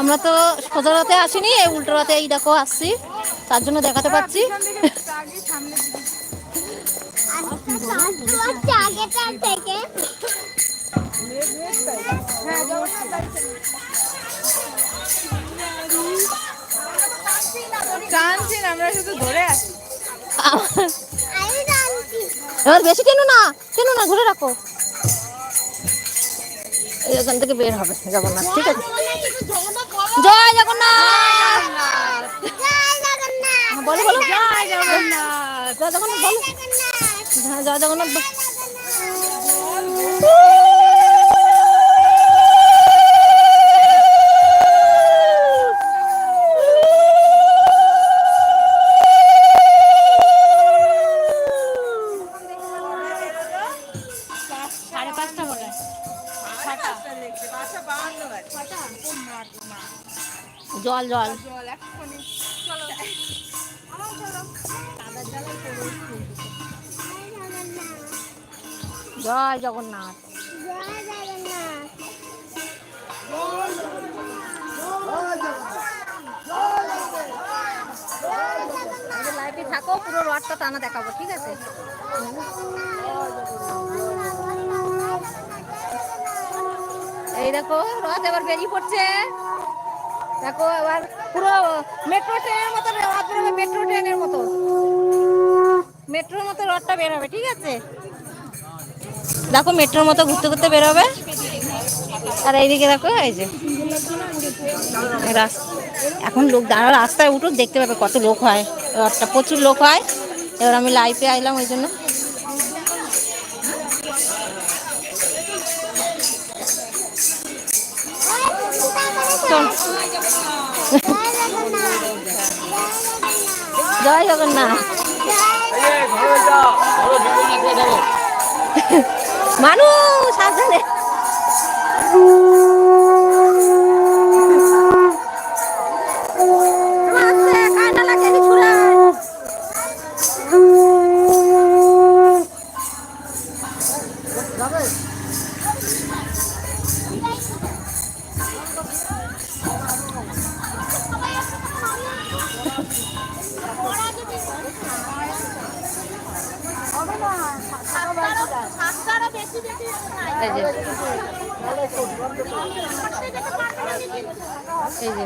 আমরা তো সোজা রাতে আসিনি এই উল্টো রাতে এই দেখো আসছি তার জন্য দেখাতে পাচ্ছি আমরা শুধু ধরে জানছি এবার বেশি কেন না কেন না ধরে রাখো। এখান থেকে বের হবে জগন্নাথ ঠিক আছে? জয় জগন্নাথ বলো। বলো জয় জগন্নাথ। জয় জগন্নাথ বলো। হ্যাঁ জয় জগন্নাথ। জল জল। জল জয় জগন্নাথ। জয় জগন্নাথ। লাইটে থাকো পুরো রথটা টানা দেখাবো ঠিক আছে? এই দেখো, রথ এবার বেরিয়ে পড়ছে। দেখো, এবার পুরো মেট্রো ট্রেনের মতো রথ বেরোবে মেট্রো ট্রেনের মতো। মেট্রোর মতো রথটা বেরোবে, ঠিক আছে? দেখো মেট্রোর মতো ঘুরতে ঘুরতে বেরোবে। আর এইদিকে দেখো, এই যে এখন লোক দাঁড়া রাস্তায় উঠুক দেখতে পাবে কত লোক হয় রথটা, প্রচুর লোক হয়। এবার আমি লাইফে আইলাম ওই জন্য। জয় জগন্নাথ। মানু সাবধানে। এই যে এই যে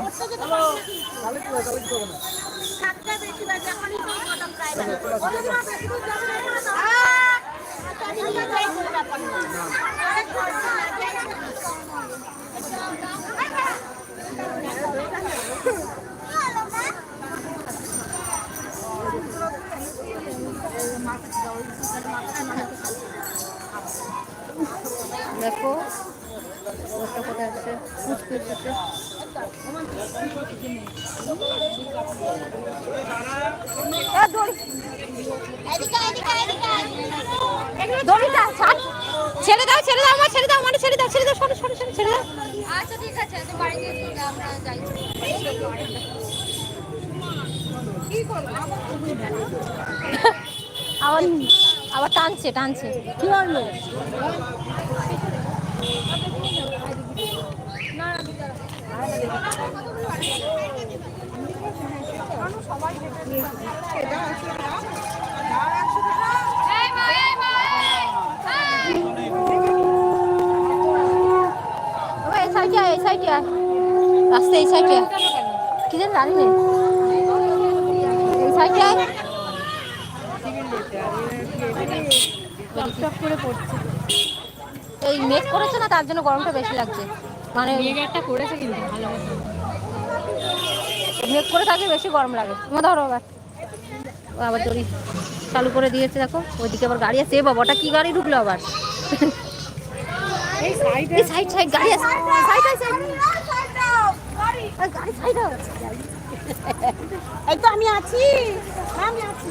দেখো ওটা কোথায় আছে? এদিকে দড়িটা ছেড়ে। দাও ছেড়ে দাও আমার ছেড়ে দাও আমার ছেড়ে দাও ছেড়ে দাও সরো সরো সরো ছেড়ে দাও। আচ্ছা ঠিক আছে তো বাড়িতে আমরা যাই। আবার আবার টানছে টানছে। কি হলো। রাস্তা এই সাইডে কি যেন জানি না এই সাইডে আয়। করে পড়ছে। এই মেঘ করেছে না তার জন্য গরমটা বেশি লাগছে। মানে একটা করেছে কিন্তু ভালো মেঘ করে থাকলে বেশি গরম লাগে। তোমার ধরো আবার আবার দড়ি চালু করে দিয়েছে দেখো। ওইদিকে আবার গাড়ি আছে। এ বাবা ওটা কি গাড়ি ঢুকলো আবার? এই সাইড সাইড গাড়ি আছে। সাইড আছে গাড়ি সাইড এই তো আমি আছি। আমি আছি।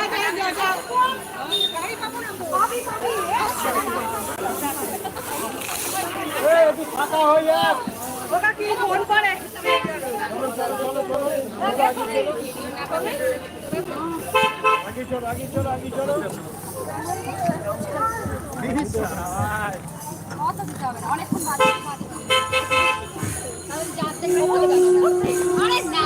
অনেকক্ষণ বাদে বাদে। তাহলে যাতে আরে না।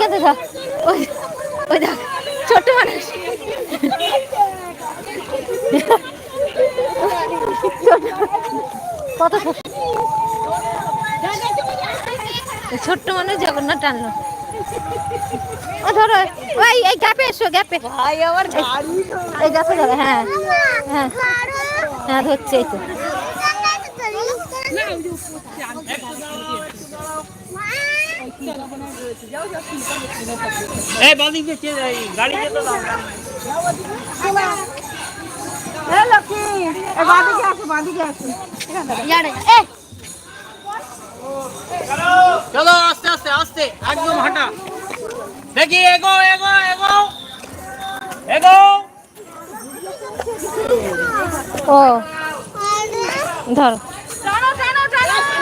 ঠাকুর বেরো ওই ওই দেখ ছোট্ট মানুষ। কত ছোট্ট মানুষ জগন্নাথ টানলো ও ধরো ওই এই গ্যাপে এসো গ্যাপে ভাই আমার এই গ্যাপে ধরো হ্যাঁ হ্যাঁ। হ্যাঁ ধরছে এই তো। এই বাদিক দিয়ে গাড়ি যেতে দাও এ লক্ষ্মী এ বাঁদিকে আসো বাঁদিকে আসো। চলো আস্তে আস্তে আস্তে একদম হাঁটা। দেখি এগো এগো এগো। এগো। ও। ধর।